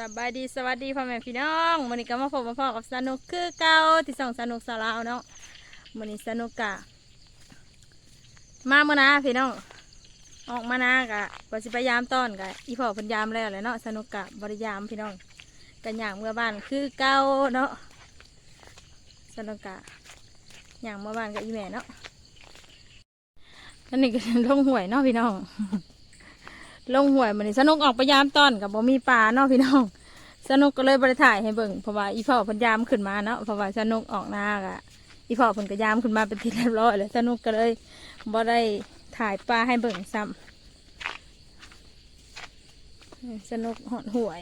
สบายดีสวัสดีพ่อแม่พี่น้องวันนี้ก็มาพบมาพ่อกับสนุกคือเก่าที่สองสนุกสาราวเนาะวันนี้สนุกกะ มาเมื่อนาพี่น้องออกมานากะว่าสิพยายามต้อนกะอีพ่อพันยามแล้วแหละเนาะสนุกกะบริยามพี่น้องกันอย่างเมื่อบ้านคือเก่าเนาะสนุกกะอย่างเมื่อบ้านกับอีแม่เนาะอันนี้ก็ลงหวยเนาะพี่น้อง ลงหวยมันนี่สนุกออกไปยามต้อนกับบ่มีปลาเนาะพี่น้อง สนุกก็เลยบริถ่ายให้เบิ่งเพราะว่าอีพ่อเพันยามขึ้นมาเนาะเพราะว่าสนุกออกหน้ากะอีพ่อเพิ่นก็ยามขึ้นมาเป็นที่เรียบร้อยเลยสนุกก็เลยบ่ได้ถ่ายปลาให้เบิ่งซ้ำสนุกหอดหวย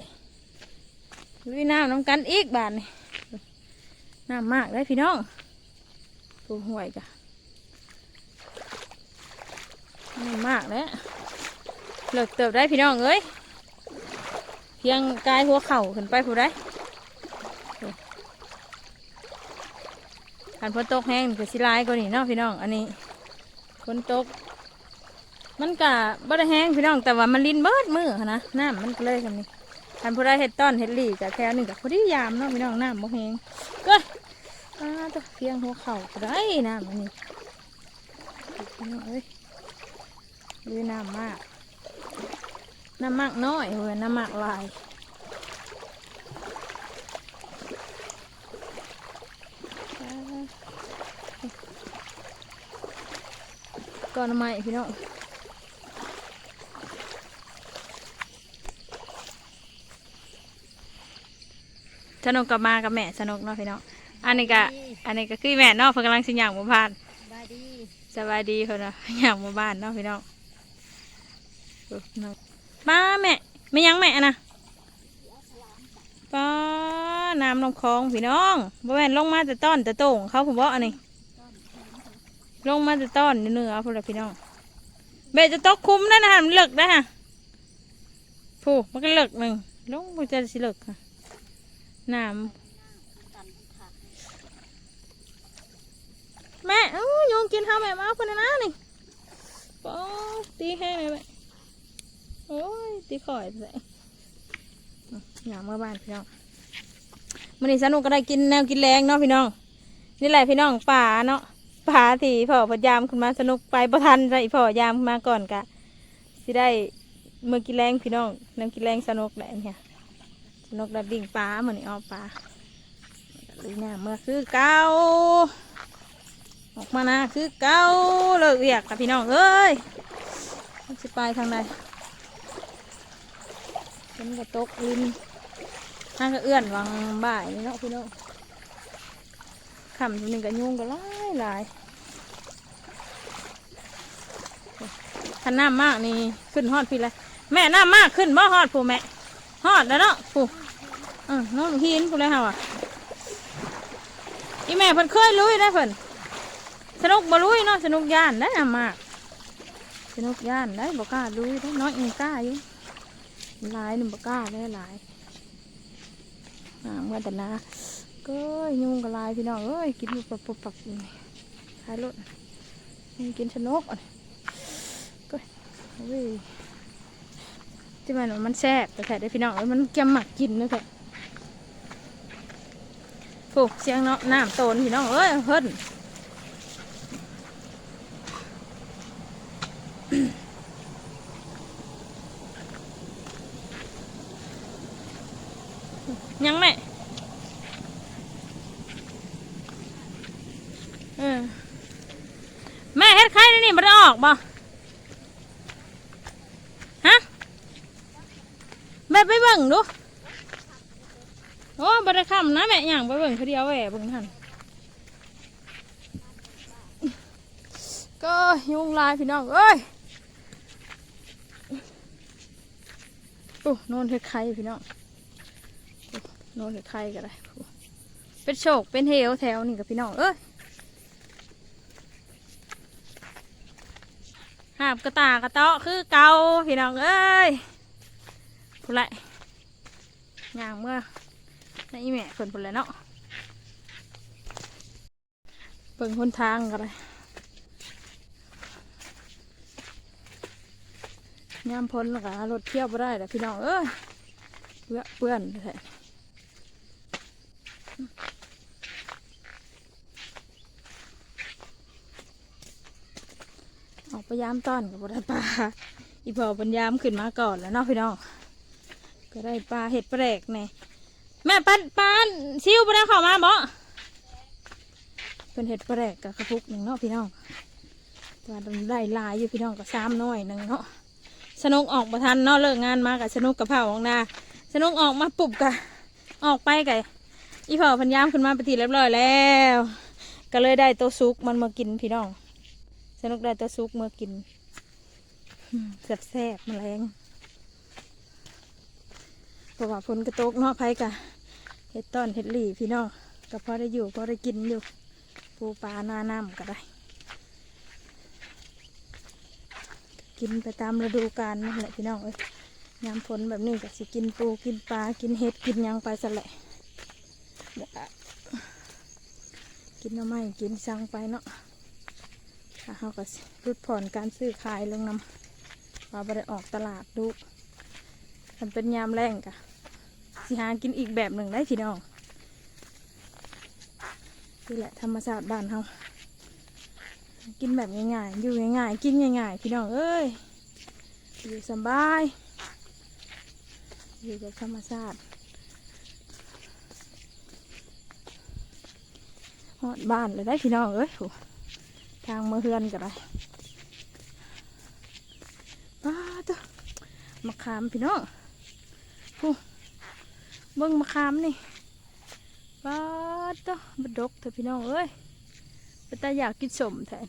ลุยน้ำน้ำกันอีกบานนี่น้ำมากเลยพี่น้องปูหวยกะน้ำมากแล้ว เลิกเติบได้พี่น้องเอ้ยเพียงกายหัวเข่าขึ้นไปผู้ได้ขันฝนตกแห้งก็สิลายกว่านี่เนาะพี่น้อง อันนี้ฝนตก มันกะบ่ได้แห้งพี่น้อง แต่ว่ามันลิ้นเบิดมือนะน้ำมันก็เลยกันนี่ขันผู้ได้เห็ดต้อนเห็ดหลีกะแถวหนึ่งกับพอดียามเนาะพี่น้องน้ำบ่แห้งก็อ้าตัวเพียงหัวเข่าก็ได้น้ำอันนี้พี่น้องเอ้ยลุยน้ำมาก น้ำหมักน้อยเว้ยน้ำหมักหลายก่อนใหม่พี่น้องสนุกกับมากับแม่สนุกเนาะพี่น้อง อันนี้ก็อันนี้ก็คือแม่เนาะเพิ่นกำลังสิย่างหมู่บ้านบายดีสบายดีเพิ่นน่ะย่างหมู่บ้านเนาะพี่น้องโอ้เนาะ ป้าแม่ไม่ยังแม่นะป้าน้ำลงคลองพี่น้องบ่แม่นลงมาแต่ต้อนแต่โต่งเขาผมบอกอันนี้ลงมาแต่ต้อนเนื้อพวกเราพี่น้องเบจะตกคุ้มนั่นะมันเลิกได้ฮะผู้มันก็เลิกหนึ่งลงมันจะสิเลิกค่ะน้ำแม่อ้ยยงกินข้าวแม่มาเอาคนนะนี่ป้าตีแห้งเลยแม่ โอ้ยตีข่อยใส่อยากเมื่อบ้านพี่น้องมันนี่สนุกก็ได้กินแนวกินแรงเนาะพี่น้อง นี่แหละพี่น้องป่าเนาะป่าที่พ่อพยายามขึ้นมาสนุกไปประทันใส่พ่อยามขึ้นมาก่อนกะสิได้เมื่อกินแรงพี่น้องแนวกินแรงสนุกแหละเนี่ยสนุกแบบดิ่งปลามือนนี่เอาปลาลีน่าเมื่อคือเก่าออกมานะคือเก่าเลิกเรียกกับพี่น้องเอ้ยมันสิไปทางใดเป็ นกระตกลินห้างก็เอื้อนวังบ่ายนี่เนาะพี่น้องขำตัวหนึ่งก็ยุงก็หลายหลายถ้าน้ำมากนี่ขึ้นฮอดพี่เลยแม่น้ำมากขึ้นบ่ฮอดผู้แม่ฮอดแล้วเนาะผู้เออน้องหินผู้เลยเฮาอะอีแม่เพิ่นเคยลุยได้เพิ่นสนุกบ่ลุยเนาะสนุกย่านได้น้ำมากสนุกย่านได้บ่กล้าลุยได้น้อยเองกล้าอยู่ หลายหนึ่งป้าได้หลายอ่าเมื่อแต่นาก็ยุงกับลายพี่น้องเอ้ยกินอยู่ปับปับปับอยู่นี่ท้ายรถกินชนกอะก็เฮ้ยที่มันมันแซ่บแต่แท้ได้พี่น้องเอ้ยมันเกี่ยมหมักกินเลยแท้โอ้เสียงเนาะน้ำโตนพี่น้องเอ้ยเพิ่น ยังแม่เออแม่เฮ็ดไข่นี่มันได้ออกบ่ฮะ แม่ไปเบิ่งดูโอ้บ่ได้คำนะแม่ย่างไปเบิ่งเขาเดียวแหวเบิ่งทันก็ยุงลายพี่น้องเอ้ยโอ้น่นเฮ็ดไข่พี่น้องโน่นเหรือใครก็ได้เป็นโชคเป็นเหวแถวนี่กับพี่น้องเอ้ยหาบกระตากระเตาะคือเกาพี่น้องเอ้ย พูดไรย่างเมื่อในอีแม่เพิ่นพูดไรเนาะเปิ่งคนทางก็ได้ยามพ้นแล้วก็รถเที่ยวไ่ได้แต่พี่น้องเอ้ยเปื้อนเปื้อนแท้ออกไปยามต้อนกับบได้ปลาอีพอปัญยามขึ้นมาก่อนแล้วเนาะพี่น้อง ก็ได้ปลาเห็ดแปลกแน่แม่ปันปานซิวไปได้เข้ามาบ่เป็นเห็ดแปลกกับกระปุกหนึ่งเนาะพี่น้องตัวได้ลายอยู่พี่น้องก็ซ้ำน้อยหนึ่งเนาะสนุกออกมาทันเนาะเลิกงานมากับสนุกกับเผาของนาสนุกออกมาปุบกะออกไปไก่อีพ่อพันยามขึ้นมาปนทีเรียบร้อยแล้ว ก็เลยได้ตัวซุกมันมากินพี่น้อง สนุกได้ตัวซุกมากินแซ่บๆแมาแรง ราะว่าฝนกระตกเนาะไผกะเห็ดต้อนเห็ดหลี่พี่น้องก็พอได้อยู่พอได้กินอยู่ปูปลาหน้าน้ำก็ได้ กินไปตามฤดูกาลนั่นแหละพี่น้องเอ้ยยามฝนแบบนี้ก็สิกินปูกินปลากินเห็ดกินยังไปสแหละกินน้ำไม้กินสังไปเนาะถ้าเขาก็สิลดผ่อนการซื้อขายลงน้ำว่าไปออกตลาดดูมันเป็นยามแรงกะ สิหากินอีกแบบหนึ่งได้พี่น้องนี่แหละธรรมชาติบ้านเฮากินแบบง่ายๆ อยู่ง่ายๆ กินง่ายๆ พี่น้องเอ้ย อยู่สบาย อยู่กับธรรมชาติฮอดบ้านเลยได้พี่น้องเอ้ยโทางมาเฮือนกันเลยป้าตัวมะขามพี่น้องโอ้ เบิ้งมะขามนี่ป้าตัวบดกเถอะพี่น้องเอ้ยปตาอยากกินสมแทน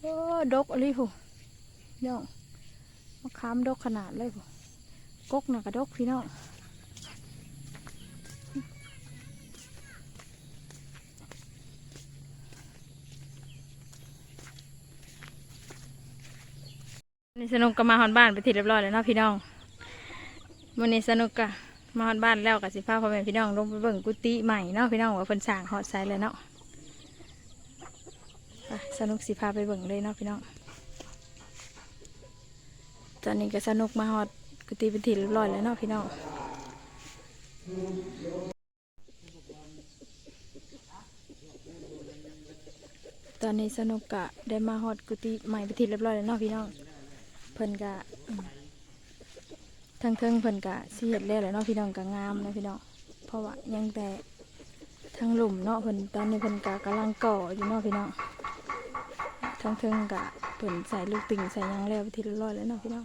โอ้ดกอะไรผู้น้องมะขามดกขนาดเลยผู้กกน่ะกระดกพี่น้องนี่สนุกก็มาฮอนบ้านไปทีเรียบร้อยแล้วเนาะพี่น้องวันนี้สนุกกะ มาฮอนบ้านแล้วกับสิพาพ่อแม่พี่น้องลงไปเบิ่งกุฏิใหม่เนาะพี่น้องว่าเพิ่นสร้างฮอดไซเลยเนาะสนุกสิพาไปเบิ่งเลยเนาะพี่น้อง ตอนนี้ก็สนุกมาฮอดกุฏิเป็นทีเรียบร้อยแล้วเนาะพี่น้องตอนนี้สนุกกะได้มาฮอดกุฏิใหม่เป็นทีเรียบร้อยแล้วเนาะพี่น้อง เพิ่นกะ ทางเทิงเพิ่นกะสิเฮ็ดแล้วแหละเนาะพี่น้องกะงามนะพี่น้องเพราะว่ายังแต่ทางหลุมเนาะเพิ่นตอนนี้เพิ่นกะกำลังก่ออยู่เนาะพี่น้องทั้งเทิงกะเปิ่นใส่ลูกติ่งใส่ยังแล้วทีละร้อยแล้วเนาะพี่น้อง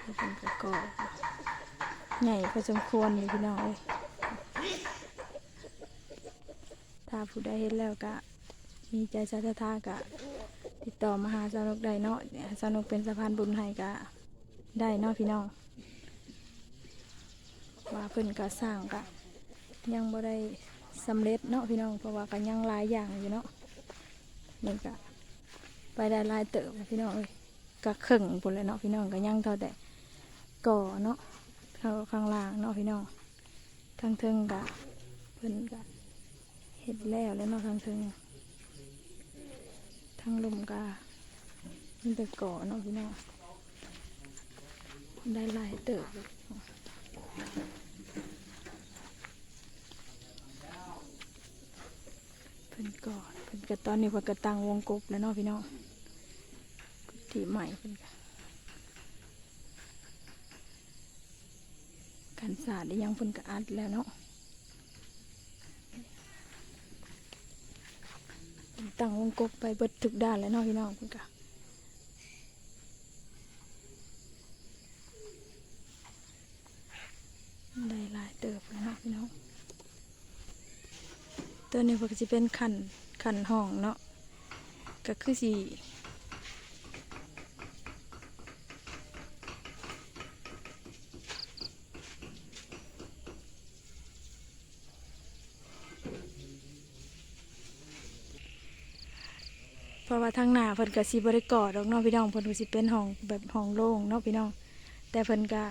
แล้วเป็นกะกอใหญ่พอสมควรอยู่พี่น้องเอ้ยถ้าผู้ใดเห็นแล้วกะมีใจศรัทธากะติดต่อมาหาสาวนุกได้เนาะเนี่ยสาวนุกเป็นสะพานบุญให้กะ ได้เนาะพี่น้องว่าเพิ่นกะสร้างกะยังบ่ได้สำเร็จเนาะพี่น้องเพราะว่าก็ยังหลายอย่างอยู่เนาะนี่ก็ไปได้หลายเติบพี่น้องเอ้ยก็ครึ่งปุ่นเลยเนาะพี่น้องก็ยังเท่าแต่ก่อเนาะเท่าข้างล่างเนาะพี่น้องทางเทิงก็เพิ่นก็เห็ดแล้วแล้วเนาะทางเทิงทางลมก็มันแต่ก่อเนาะพี่น้อง ได้ลายเติบเพิ่นก่อเพิ่นก็ตอนนี้เพิ่นก็ตั้งวงกบแล้วเนาะพี่น้องกุฏิใหม่เพิ่นก็กันศาสตร์ได้ยังเพิ่นก็อัดแล้วเนาะตั้งวงกบไปเบิดทุกด้านแล้วเนาะพี่น้องเพิ่นก็ ได้หลายเติบแล้วเนะพี่น้องตัวนี้ก็จะเป็นขันขันห้องเนาะก็คือสีเพราะว่าทางหน้าเพิ่นก็สิบ่ได้ก่อดอกเนาะพี่น้องเพิ่นก็สิเป็นห้องแบบห้องโล่งเนาะพี่น้องแต่เพิ่นก็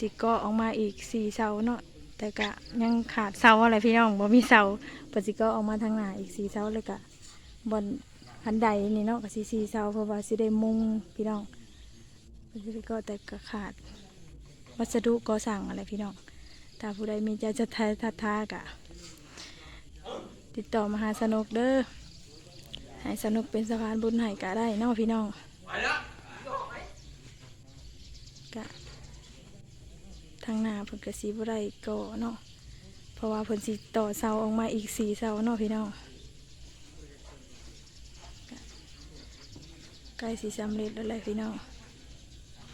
สิก่ออกมาอีกสี่เสาเนาะแต่ก็ยังขาดเสาอะไรพี่น้องบ่มีเสาปสิก็ออกมาทางหน้าอีกสี่เสาเลยกะบนหันใดนี่เนาะกับสี่สี่เสาเพราะว่าสิได้มุงพี่น้องปสิก็แต่ก็ขาด วัสดุก่อสร้างอะไรพี่น้องถ้าผู้ใดมีใจจะทายทัดทากะติดต่อมาหาสนุกเด้อให้สนุกเป็นสะพานบุญให้กะได้เนาะพี่น้องกะ ทางหน้าเพิ่นกะสีบ่ได้ก่อเนาะเพราะว่าเพิ่นสิต่อเสาออกมาอีกสี่เสาเนาะพี่น้องกะใกล้สิสำเร็จแล้วแหละพี่น้อง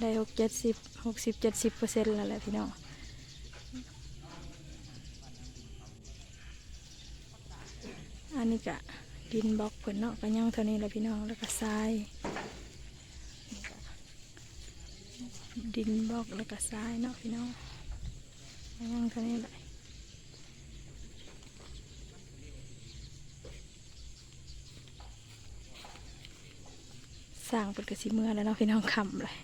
ได้หกเจ็ดสิบหกสิบเจ็ดสิบเปอร์เซ็นต์แล้วแหละพี่น้องอันนี้กะดินบล็อกเพิ่นเนาะก็ย่างเท่านี้แหละพี่น้องแล้วก็ทราย ดินบล็อกแล้วก็ทรายเนาะพี่น้องย่างเท่านี้แหละสร้างเป็นกระสีเมื่อแล้วเนาะพี่น้องคำเลย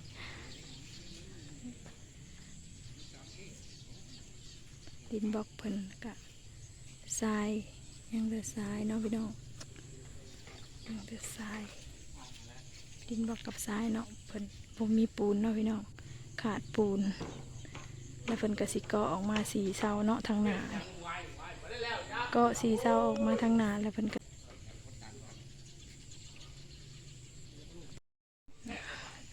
ดินบล็อกเพิ่นกะทรายยังเดือทรายเนาะพี่น้องยังเดือทรายดินบอกกับทรายเนาะเพิ่นผมมีปูนเนาะพี่น้อง ขาดปูน แล้วเพิ่นกสิกาะออกมาสีเสาเนาะทางหนาก็สีเสาออกมาทางหนาแล้วเพิ่นก็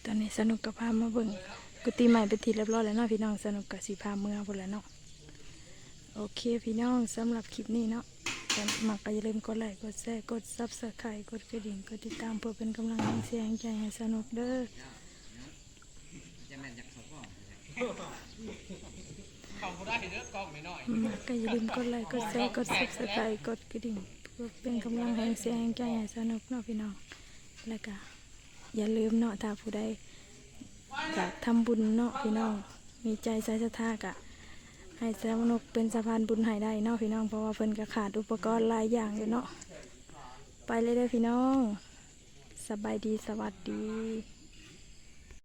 ตอนนี้สนุกกับพามาเบิ่งกุฏิใหม่เป็นทีเรียบร้อยแล้วเนาะพี่น้องสนุกกับสีพาเมืองพุ่นแล้วเนาะโอเคพี่น้องสำหรับคลิปนี้เนาะถ้ามักก็อย่าลืมกดไลค์กดแชร์กดซับสไครต์กดกระดิ่งกดติดตามเพื่อเป็นกำลังใจให้ใจให้สนุกเด้อมักก็อย่าลืมกดไลค์กดแชร์กดซับสไครต์กดกระดิ่งเพื่อเป็นกำลังให้เสียงใจให้สนุกเนาะพี่น้องแล้วก็อย่าลืมเนาะถ้าผู้ใดอยากทำบุญเนาะพี่น้องมีใจใส่ศรัทธากะให้แซมนกเป็นสะพานบุญให้ได้เนาะพี่น้องเพราะว่าเพิ่นก็ขาดอุปกรณ์หลายอย่างอยู่เนาะไปเลยเด้อพี่น้อง สบายดีสวัสดี